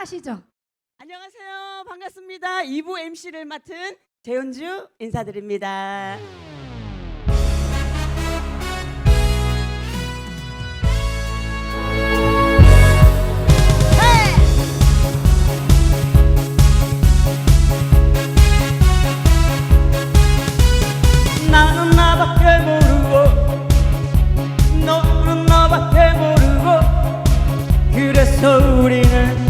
인사하시죠. 안녕하세요. 반갑습니다. 2부 MC를 맡은 재현주 인사드립니다. 그래서 우리는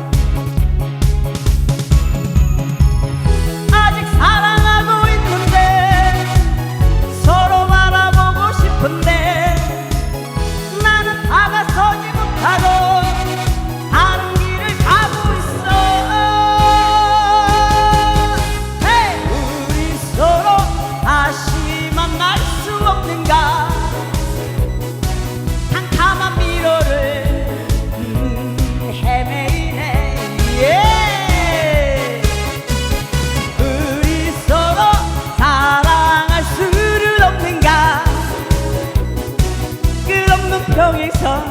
평행선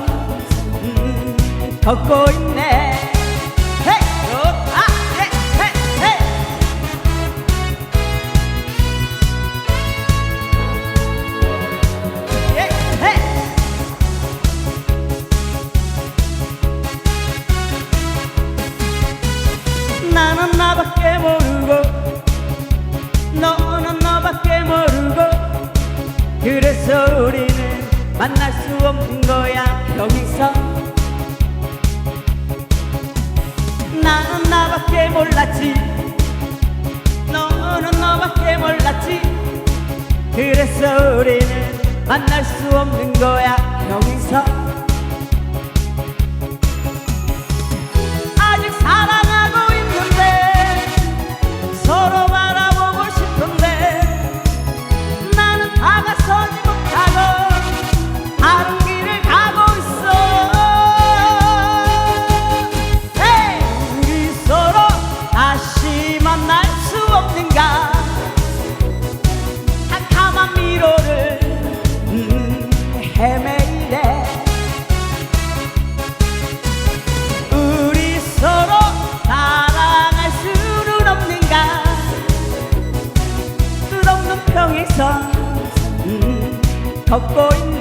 음, 걷고 있네. 그래서 우리는 만날 수 없는 거야 평행선 나는 나밖에 몰랐지. 너는 너밖에 몰랐지. 그래서 우리는 만날 수 없는 거야 평행선 걷고 있네